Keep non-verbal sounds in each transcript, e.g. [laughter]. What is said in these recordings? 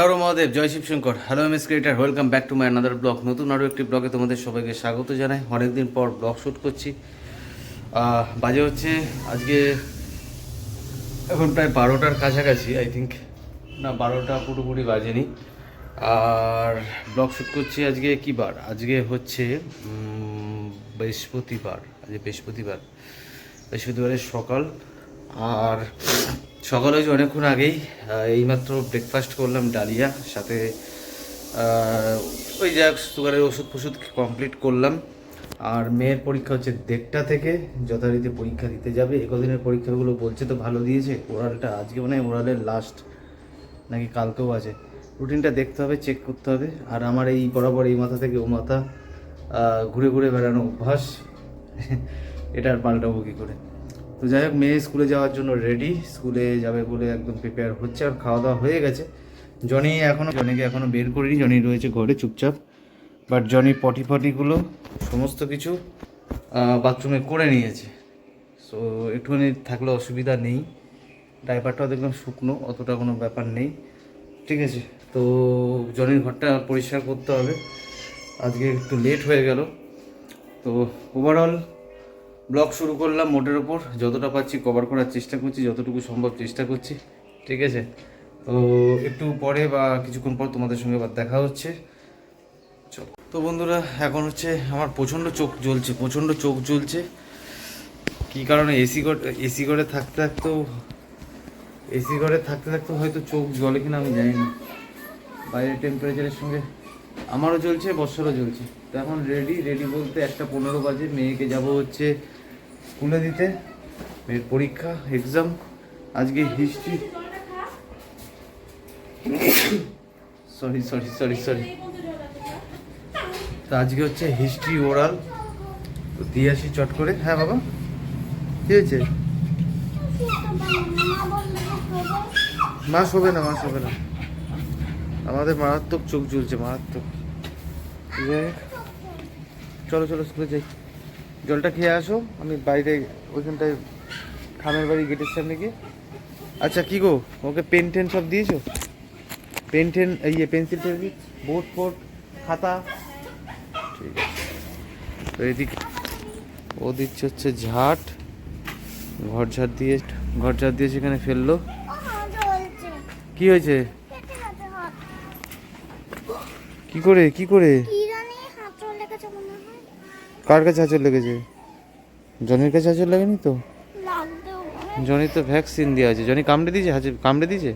Har Mahadev, Joy Shivshankar hello M S creator welcome back to my another blog নতুন আরও একটি ব্লগে তোমাদের সবাইকে স্বাগত জানাই। অনেকদিন পর ব্লগ শ্যুট করছি। বাজে হচ্ছে আজকে এখন প্রায় বারোটার কাছাকাছি আই থিঙ্ক না, বারোটা পুরোপুরি বাজেনি। আর ব্লগ শ্যুট করছি আজকে কি বার? আজকে হচ্ছে বৃহস্পতিবার। আজকে বৃহস্পতিবার। বৃহস্পতিবারের সকাল। আর সকাল হয়েছে অনেকক্ষণ আগেই এইমাত্র ব্রেকফাস্ট করলাম, ডালিয়া, সাথে ওই যাক সুগারের ওষুধ ফষুধ কমপ্লিট করলাম। আর মেয়ের পরীক্ষা হচ্ছে দেড়টা থেকে, যথারীতি পরীক্ষা দিতে যাবে। একদিনের পরীক্ষাগুলো বলছে তো ভালো দিয়েছে, ওরালটা আজকে মানে ওরালের লাস্ট নাকি কালকেও আছে। রুটিনটা দেখতে হবে চেক করতে হবে। আর আমার এই বরাবর এই মাথা থেকে ও মাথা ঘুরে ঘুরে বেড়ানো অভ্যাস, [laughs] এটা আর পাল্টাবো কী করে? তো যাই হোক, মেয়ে স্কুলে যাওয়ার জন্য রেডি স্কুলে যাবে বলে একদম প্রিপেয়ার হচ্ছে আর খাওয়া দাওয়া হয়ে গেছে। জনি এখনও জনিকে এখনও বের করিনি। জনি রয়েছে ঘরে চুপচাপ। বাট জনি পটি ফটিগুলো সমস্ত কিছু বাথরুমে করে নিয়েছে। সো একটুখানি থাকলে অসুবিধা নেই। ডাইপারটাও দেখলাম শুকনো, অতটা কোনো ব্যাপার নেই। ঠিক আছে, তো জনির ঘরটা পরিষ্কার করতে হবে। আজকে একটু লেট হয়ে গেল। তো ওভারঅল ব্লগ শুরু করলাম মোটের ওপর যতটা পাচ্ছি কভার করার চেষ্টা করছি, যতটুকু সম্ভব চেষ্টা করছি। ঠিক আছে? তো একটু পরে বা কিছুক্ষণ পর তোমাদের সঙ্গে আবার দেখা হচ্ছে। তো বন্ধুরা, এখন হচ্ছে আমার প্রচণ্ড চোখ জ্বলছে, প্রচণ্ড চোখ জ্বলছে। কী কারণে এসি ঘর, এসি ঘরে থাকতে থাকতেও এসি ঘরে থাকতে থাকতে হয়তো চোখ জ্বলে কিনা আমি জানি না। বাইরের টেম্পারেচারের সঙ্গে আমারও জ্বলছে, বর্ষারও জ্বলছে। তো এখন রেডি রেডি বলতে একটা পনেরো বাজে, মেয়েকে যাব হচ্ছে স্কুলে দিতে মেয়ের পরীক্ষা এক্সাম আজকে history sorry sorry sorry sorry তো আজকে হচ্ছে হিস্ট্রি ওরাল তো দিয়ে আসি চট করে। হ্যাঁ বাবা। কি হয়েছে? মা হবে না মা হবে না। আমাদের মারাত্মক চোখ জ্বলছে, মারাত্মক। চলো চলো, স্কুলে যাই। জলটা খেয়ে আসো, আমি বাইরে ওইখানটায় খামের বাড়ি গেটের সামনে গিয়ে। আচ্ছা কি গো? ওকে পেন টেন সব দিয়েছ? পেন টেন ইয়ে পেন্সিল টেন্সিল, বোর্ড ফোর্ড, খাতা? ঠিক আছে। তো এদিকে ও দিচ্ছে হচ্ছে ঝাট, ঘর ঝাড় দিয়ে, ঘর ঝাড় দিয়ে সেখানে ফেলল। কি হয়েছে? কি করে কি করে? কার কাছে আচর লেগেছে? জনির কাছে আচর লাগেনি তো? জনি তো ভ্যাকসিন দেওয়া আছে জনি কামড়ে দিয়েছে? হাজে কামড়ে দিয়েছে?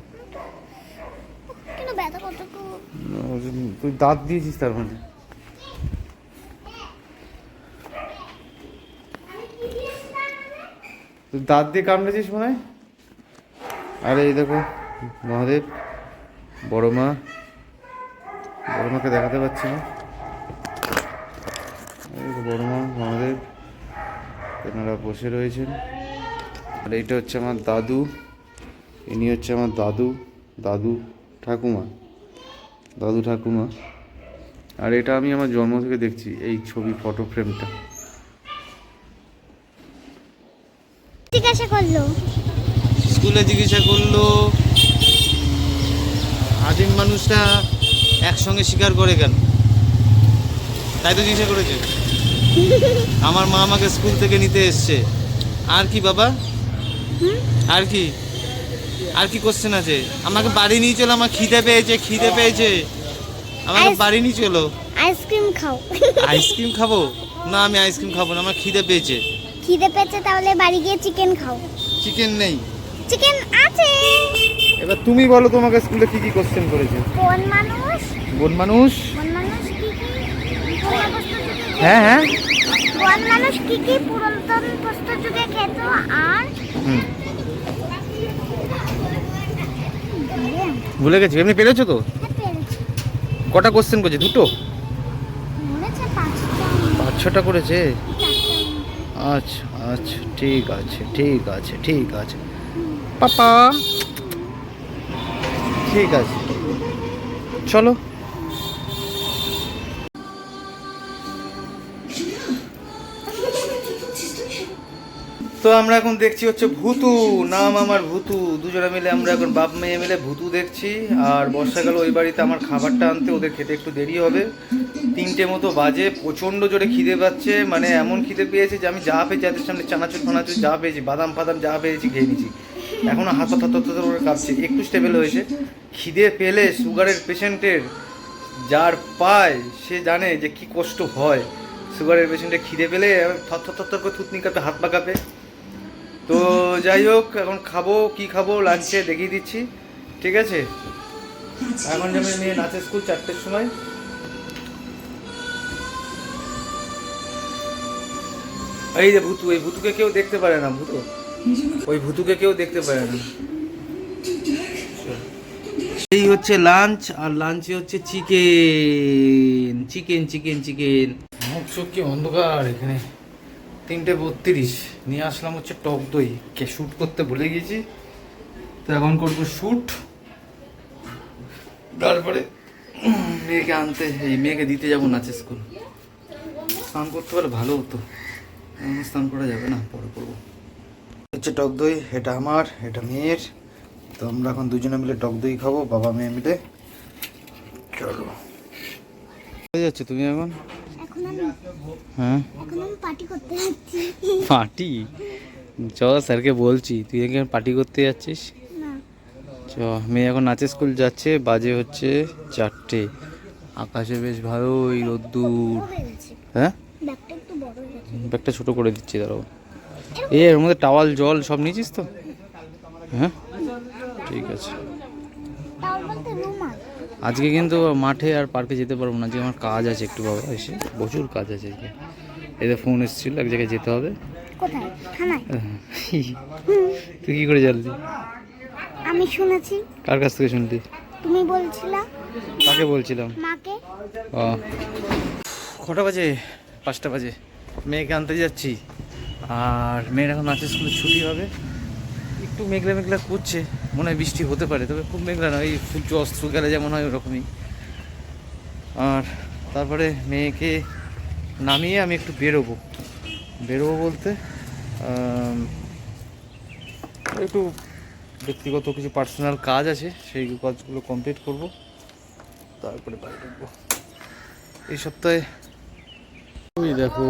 তুই দাঁত দিয়েছিস তার মধ্যে। তুই দাঁত দিয়ে কামড়েছিস মনে হয়? আরে এই দেখো, মহাদেব, বড় মা। বড় মাকে দেখাতে পারছি না। বড় মহাদেব এনারা বসে রয়েছেন। আর এইটা হচ্ছে আমার দাদু। ইনি হচ্ছে আমার দাদু দাদু ঠাকুমা। দাদু ঠাকুমা। আর এটা আমি আমার জন্ম থেকে দেখছি এই ছবি ফটো ফ্রেমটা জিজ্ঞাসা করল। স্কুলে চিকিৎসা করল আদিম মানুষটা একসঙ্গে স্বীকার করে কেন? তাই তো জিজ্ঞাসা করেছে। আমার মা আমাকে স্কুল থেকে নিতে এসছে। আর কি বাবা? আর কি? আর কি কোশ্চেন আছে? আমাকে বাড়ি নিয়ে চলো আমার খিদে পেয়েছে খিদে পেয়েছে। আমাকে বাড়ি নিয়ে চলো। আইসক্রিম খাও। আইসক্রিম খাব? না আমি আইসক্রিম খাব না আমার খিদে পেয়েছে। খিদে পেয়েছে তাহলে বাড়ি গিয়ে চিকেন খাও। চিকেন নেই। চিকেন আছে। এবার তুমি বলো তোমাকে স্কুলে কি কি কোশ্চেন করেছে? কোন মানুষ। কোন মানুষ? কোন মানুষ কি কি? হ্যাঁ হ্যাঁ। কোন মানুষ কি কি পুরাতন প্রস্তর যুগে খেত আর হুম। ভুলে গেছি এমনি পেরেছ তো? হ্যাঁ, কটা কোশ্চেন করেছে? দুটো? মনে আছে পাঁচটা। পাঁচ ছটা করেছে আচ্ছা আচ্ছা ঠিক আছে ঠিক আছে ঠিক আছে। পাপা। ঠিক আছে। চলো। তো আমরা এখন দেখছি হচ্ছে ভূতু, নাম আমার ভূতু। দুজনে মিলে আমরা এখন বাপ মেয়ে মিলে ভূতু দেখছি। আর বর্ষাকালে ওই বাড়িতে আমার খাবারটা আনতে ওদের খেতে একটু দেরি হবে। তিনটে মতো বাজে, প্রচণ্ড জোরে খিদে পাচ্ছে। মানে এমন খিদে পেয়েছে যে আমি যা পেয়েছি, যাদের সামনে চানাচুর ফানাচুর যা পেয়েছি, বাদাম ফাদাম যা পেয়েছি খেয়ে নিয়েছি। এখনও হাত হাত হাত করে কাঁপছে, একটু স্টেবল হয়েছে। খিদে পেলে সুগারের পেশেন্টের যার পায়, সে জানে যে কি কষ্ট হয়। সুগারের পেশেন্টে খিদে পেলে থর থর থর করে থুতনি কাঁপে, হাত পা কাঁপে। তো যাই হোক, এখন খাব, কি খাব লাঞ্চে দেখিয়ে দিচ্ছি, ঠিক আছে? এখন যাবে মেয়ে নাচের স্কুল চারটের সময়। এই যে ভুতু, এই ভুতুকে কেউ দেখতে পারে না, ভূতু। ওই ভুতুকে কেউ দেখতে পারে না। এই হচ্ছে লাঞ্চ আর লাঞ্চে হচ্ছে চিকেন চিকেন চিকেন চিকেন মুখ চোখ কি অন্ধকার এখানে। তিনটে বত্রিশ। নিয়ে আসলাম হচ্ছে টক দই। কে শ্যুট করতে ভুলে গেছি। তো এখন করব শ্যুট তারপরে মেয়েকে আনতে, এই মেয়েকে দিতে যাব নাচের স্কুল স্নান করতে পারলে ভালো হতো। স্নান করা যাবে না, পরে করব। হচ্ছে টক দই, এটা আমার, এটা মেয়ের। তো আমরা এখন দুজনে মিলে টক দই খাব, বাবা মেয়ে মিলে। চলো। যাচ্ছে, তুমি এখন? হ্যাঁ? পার্টি চ স্যারকে বলছি তুই এখানে পার্টি করতে যাচ্ছিস? চ মেয়ে এখন নাচের স্কুল যাচ্ছে বাজে হচ্ছে চারটে। আকাশে বেশ ভালোই রোদ্দুর। হয়ে ব্যাগটা ছোট করে দিচ্ছি দাঁড়াও। এ এর মধ্যে টাওয়াল জল সব নিয়েছিস তো? হ্যাঁ? ঠিক আছে। আজকে কিন্তু মাঠে আর পার্কে যেতে পারব না আজকে আমার কাজ আছে একটু বাবা এসে প্রচুর কাজ আছে আজকে। এদের ফোন এসেছিল এক জায়গায় যেতে হবে। তুই কি করে জানলি? আমি শুনেছি। কার কাছ থেকে শুনলি? তুমি বলছিলা। কাকে বলছিলাম? মাকে। ও কটা বাজে? পাঁচটা বাজে। মেয়েকে আনতে যাচ্ছি। আর মেয়ের এখন আছে স্কুলে ছুটি হবে। একটু মেঘলা মেঘলা করছে। মনে হয় বৃষ্টি হতে পারে, তবে খুব মেঘলা নয় সূর্য অস্ত্র গেলে যেমন হয় ওরকমই। আর তারপরে মেয়েকে নামিয়ে আমি একটু বেরোবো। বেরোবো বলতে একটু ব্যক্তিগত কিছু পার্সোনাল কাজ আছে, সেই কাজগুলো কমপ্লিট করব। তারপরে বাড়ি ঢুকবো। এই সপ্তাহে দেখো,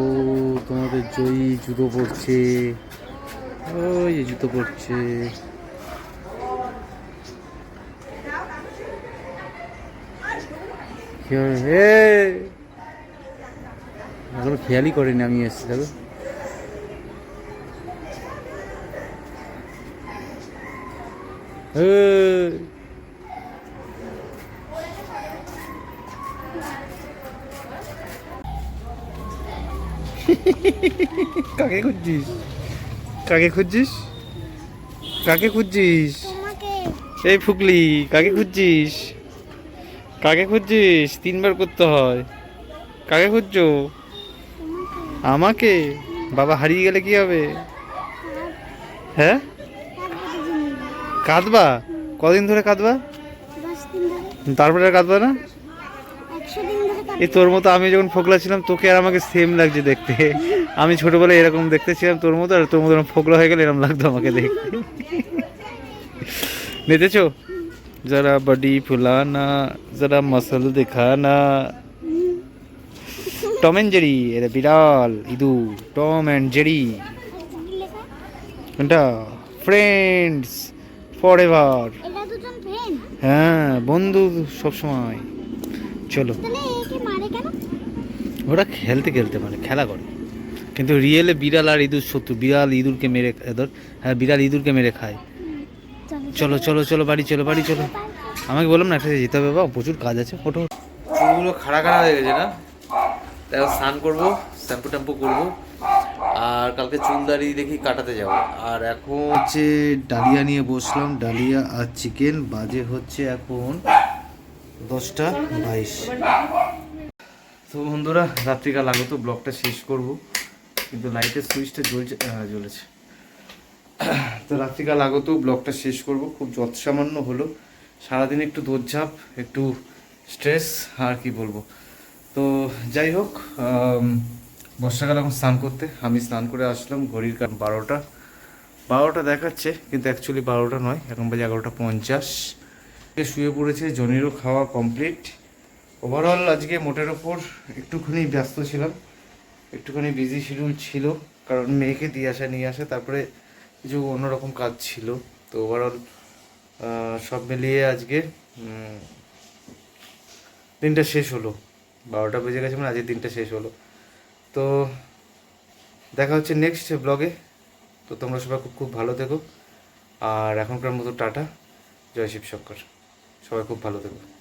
তোমাদের জয়ী জুতো পরছে। ওই জুতো? হে! এখনও খেয়ালই করেনি আমি এসেছি এই! [laughs] কাকে খুঁজছিস কাকে খুঁজছিস? কাকে খুঁজছিস? এই ফুকলি কাকে খুঁজছিস? কাকে খুঁজছিস? তিনবার করতে হয়। কাকে খুঁজছো? আমাকে? বাবা হারিয়ে গেলে কি হবে? হ্যাঁ। কাঁদবা কদিন ধরে কাঁদবা? তারপরে কাঁদবা না একশো দিন ধরে কাজ এই তোর মতো আমি যখন ফোকলা ছিলাম তোকে আর আমাকে সেম লাগছে দেখতে। আমি ছোটবেলায় এরকম দেখতে ছিলাম তোর মতো আর তোর মতো ফোকলা হয়ে গেলে এরকম লাগতো আমাকে দেখতে। দেখেছ যারা বডি ফুলানা যারা মসল দেখানা। টম অ্যান্ড জেরি এটা বিড়াল ইদু টম অ্যান্ড জেরি কোনটা? ফ্রেন্ডস ফর এভার হ্যাঁ বন্ধু সবসময়। চলো। ওরা খেলতে খেলতে মানে খেলা করে। কিন্তু রিয়েলে বিড়াল আর ইঁদুর শত্রু বিড়াল ইঁদুরকে মেরে ধর হ্যাঁ বিড়াল ইঁদুরকে মেরে খায়। চলো চলো। চলো বাড়ি চলো বাড়ি চলো। আমাকে বললাম না একটা যেতে হবে বাবা প্রচুর কাজ আছে ওঠো। চুলগুলো খাড়া খাড়া হয়ে গেছে না? তাই স্নান করব শ্যাম্পু ট্যাম্পু করব আর কালকে চুল দাড়ি দেখি কাটাতে যাব। আর এখন হচ্ছে ডালিয়া নিয়ে বসলাম ডালিয়া আর চিকেন বাজে হচ্ছে এখন দশটা বাইশ। তো বন্ধুরা, রাত্রিকাল আগত ব্লগটা শেষ করব, কিন্তু লাইটের সুইচটা জ্বলছে জ্বলেছে। তো রাত্রিকাল আগত ব্লগটা শেষ করব, খুব যৎসামান্য হলো। সারাদিন একটু দৌড়ঝাঁপ, একটু স্ট্রেস, আর কি বলব। তো যাই হোক বর্ষাকাল এখন স্নান করতে। আমি স্নান করে আসলাম, ঘড়ির কারণ বারোটা। বারোটা দেখাচ্ছে, কিন্তু অ্যাকচুয়ালি বারোটা নয়, এখন বাজে এগারোটা পঞ্চাশ। শুয়ে পড়েছে, জনিরও খাওয়া কমপ্লিট ওভারঅল আজকে মোটের ওপর একটুখানি ব্যস্ত ছিলাম, একটুখানি বিজি শিডিউল ছিল, কারণ মেয়েকে দিয়ে আসা, নিয়ে আসা, তারপরে কিছু অন্যরকম কাজ ছিল। তো ওভারঅল সব মিলিয়ে আজকে দিনটা শেষ হলো। বারোটা বেজে গেছে মানে আজকের দিনটা শেষ হলো। তো দেখা হচ্ছে নেক্সট ব্লগে তো তোমরা সবাই খুব খুব ভালো থেকো। আর এখনকার মতো টাটা। জয় শিব শঙ্কর। সবাই খুব ভালো থেকো